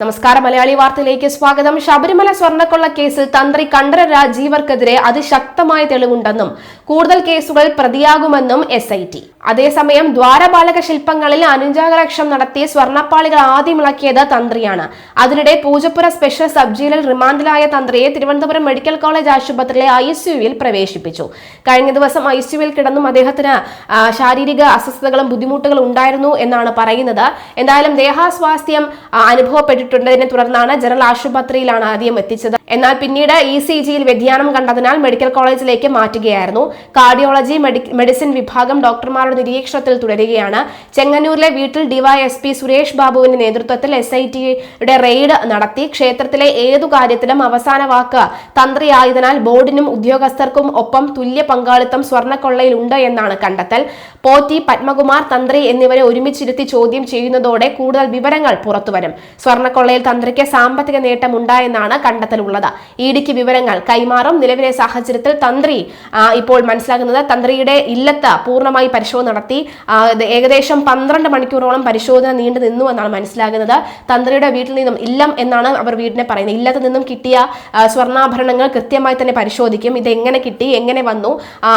നമസ്കാരം. മലയാളി വാർത്തയിലേക്ക് സ്വാഗതം. ശബരിമല സ്വർണക്കൊള്ള കേസിൽ തന്ത്രി കണ്ഠര രാജീവർക്കെതിരെ അതിശക്തമായ തെളിവുണ്ടെന്നും കൂടുതൽ കേസുകൾ പ്രതിയാകുമെന്നും എസ് ഐ ടി അതേസമയം ദ്വാരപാലക ശില്പങ്ങളിൽ അനുജാകലക്ഷം നടത്തി സ്വർണപ്പാളികൾ ആദ്യം ഇളക്കിയത് തന്ത്രിയാണ്. അതിനിടെ പൂജപ്പുര സ്പെഷ്യൽ സബ് ജയിലിൽ റിമാൻഡിലായ തന്ത്രിയെ തിരുവനന്തപുരം മെഡിക്കൽ കോളേജ് ആശുപത്രിയിലെ ഐ സിയുവിൽ പ്രവേശിപ്പിച്ചു. കഴിഞ്ഞ ദിവസം ഐ സിയുവിൽ കിടന്നും അദ്ദേഹത്തിന് ശാരീരിക അസ്വസ്ഥതകളും ബുദ്ധിമുട്ടുകളും ഉണ്ടായിരുന്നു എന്നാണ് പറയുന്നത്. എന്തായാലും ദേഹാസ്വാസ്ഥ്യം ആ, അനുഭവപ്പെട്ടിട്ടുണ്ടതിനെ തുടർന്നാണ് ജനറൽ ആശുപത്രിയിലാണ് ആദ്യം എത്തിച്ചത്. എന്നാൽ പിന്നീട് ഇ സി ജിയിൽ വ്യതിയാനം കണ്ടതിനാൽ മെഡിക്കൽ കോളേജിലേക്ക് മാറ്റുകയായിരുന്നു. കാർഡിയോളജി മെഡിസിൻ വിഭാഗം ഡോക്ടർമാരുടെ നിരീക്ഷണത്തിൽ തുടരുകയാണ്. ചെങ്ങന്നൂരിലെ വീട്ടിൽ ഡിവൈഎസ്പി സുരേഷ് ബാബുവിന്റെ നേതൃത്വത്തിൽ എസ് ഐ ടിയുടെ റെയ്ഡ് നടത്തി. ക്ഷേത്രത്തിലെ ഏതു കാര്യത്തിലും അവസാന വാക്ക് തന്ത്രിയായതിനാൽ ബോർഡിനും ഉദ്യോഗസ്ഥർക്കും ഒപ്പം തുല്യ പങ്കാളിത്തം സ്വർണക്കൊള്ളയിൽ ഉണ്ട് എന്നാണ് കണ്ടെത്തൽ. പോറ്റി പത്മകുമാർ തന്ത്രി എന്നിവരെ ഒരുമിച്ചിരുത്തി ചോദ്യം ചെയ്യുന്നതോടെ കൂടുതൽ വിവരങ്ങൾ പുറത്തുവരും. സ്വർണക്കൊള്ളയിൽ തന്ത്രിക്ക് സാമ്പത്തിക നേട്ടം ഉണ്ടായെന്നാണ് കണ്ടെത്തലുള്ളത്. ഇഡിക്ക് വിവരങ്ങൾ കൈമാറും നിലവിലെ സാഹചര്യത്തിൽ തന്ത്രി ഇപ്പോൾ മനസ്സിലാക്കുന്നത് തന്ത്രിയുടെ ഇല്ലത്ത് പൂർണമായി പരിശോധന നടത്തി ഏകദേശം പന്ത്രണ്ട് മണിക്കൂറോളം പരിശോധന നീണ്ടു നിന്നു എന്നാണ് മനസ്സിലാകുന്നത്. തന്ത്രിയുടെ വീട്ടിൽ നിന്നും ഇല്ലം എന്നാണ് അവർ വീടിനെ പറയുന്നത്. ഇല്ലത്ത് നിന്നും കിട്ടിയ സ്വർണാഭരണങ്ങൾ കൃത്യമായി തന്നെ പരിശോധിക്കും. ഇത് എങ്ങനെ കിട്ടി എങ്ങനെ വന്നു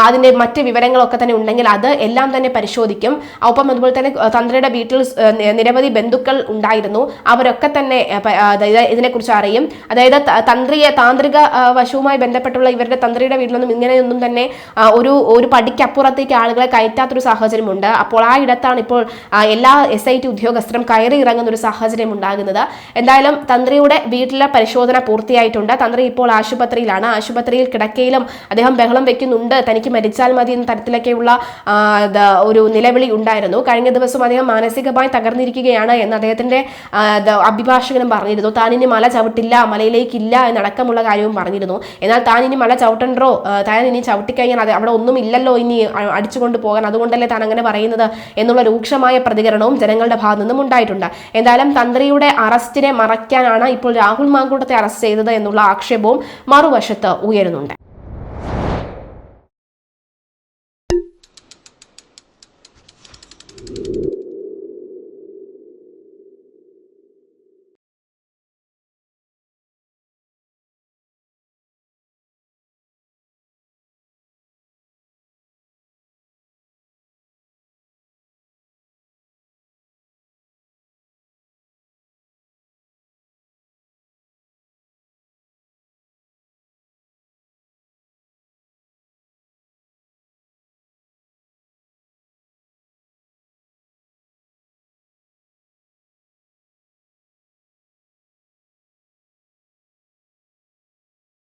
അതിന്റെ മറ്റ് വിവരങ്ങളൊക്കെ തന്നെ ഉണ്ടെങ്കിൽ അത് എല്ലാം തന്നെ പരിശോധിക്കും. ഒപ്പം അതുപോലെ തന്നെ തന്ത്രിയുടെ വീട്ടിൽ നിരവധി ബന്ധുക്കൾ ഉണ്ടായിരുന്നു. അവരൊക്കെ തന്നെ അതായത് ഇതിനെക്കുറിച്ച് അറിയും. അതായത് തന്ത്രിയെ താന്ത്രിക വശവുമായി ബന്ധപ്പെട്ടുള്ള ഇവരുടെ തന്ത്രിയുടെ വീട്ടിലൊന്നും ഇങ്ങനെയൊന്നും തന്നെ ഒരു ഒരു പടിക്കപ്പുറത്തേക്ക് ആളുകളെ കയറ്റാത്തൊരു സാഹചര്യമുണ്ട്. അപ്പോൾ ആ ഇടത്താണ് ഇപ്പോൾ എല്ലാ എസ് ഐ ടി ഉദ്യോഗസ്ഥരും കയറി ഇറങ്ങുന്ന ഒരു സാഹചര്യം ഉണ്ടാകുന്നത്. എന്തായാലും തന്ത്രിയുടെ വീട്ടിലെ പരിശോധന പൂർത്തിയായിട്ടുണ്ട്. തന്ത്രി ഇപ്പോൾ ആശുപത്രിയിലാണ്. ആശുപത്രിയിൽ കിടക്കയിലും അദ്ദേഹം ബഹളം വെക്കുന്നുണ്ട്. തനിക്ക് മരിച്ചാൽ മതി എന്ന തരത്തിലൊക്കെയുള്ള ഒരു നിലവിളി ഉണ്ടായിരുന്നു. കഴിഞ്ഞ ദിവസം അദ്ദേഹം മാനസികമായി തകർന്നിരിക്കുകയാണ് എന്ന് അദ്ദേഹത്തിന്റെ ആ, ഇത് അഭിഭാഷകനും പറഞ്ഞിരുന്നു. താൻ ഇനി മല ചവിട്ടില്ല മലയിലേക്കില്ല എന്നടക്കമുള്ള കാര്യവും പറഞ്ഞിരുന്നു. എന്നാൽ താൻ ഇനി മല ചവിട്ടണ്ടോ? താൻ ഇനി ചവിട്ടിക്കഴിഞ്ഞാൽ അത് അവിടെ ഒന്നും ഇല്ലല്ലോ ഇനി അടിച്ചുകൊണ്ട് പോകാൻ. അതുകൊണ്ടല്ലേ താൻ അങ്ങനെ പറയുന്നത് എന്നുള്ള രൂക്ഷമായ പ്രതികരണവും ജനങ്ങളുടെ ഭാഗത്തു നിന്നും ഉണ്ടായിട്ടുണ്ട്. എന്തായാലും തന്ത്രിയുടെ അറസ്റ്റിനെ മറയ്ക്കാനാണ് ഇപ്പോൾ രാഹുൽ മാങ്കൂട്ടത്തെ അറസ്റ്റ് ചെയ്തത് എന്നുള്ള ആക്ഷേപവും മറുവശത്ത് ഉയരുന്നുണ്ട്.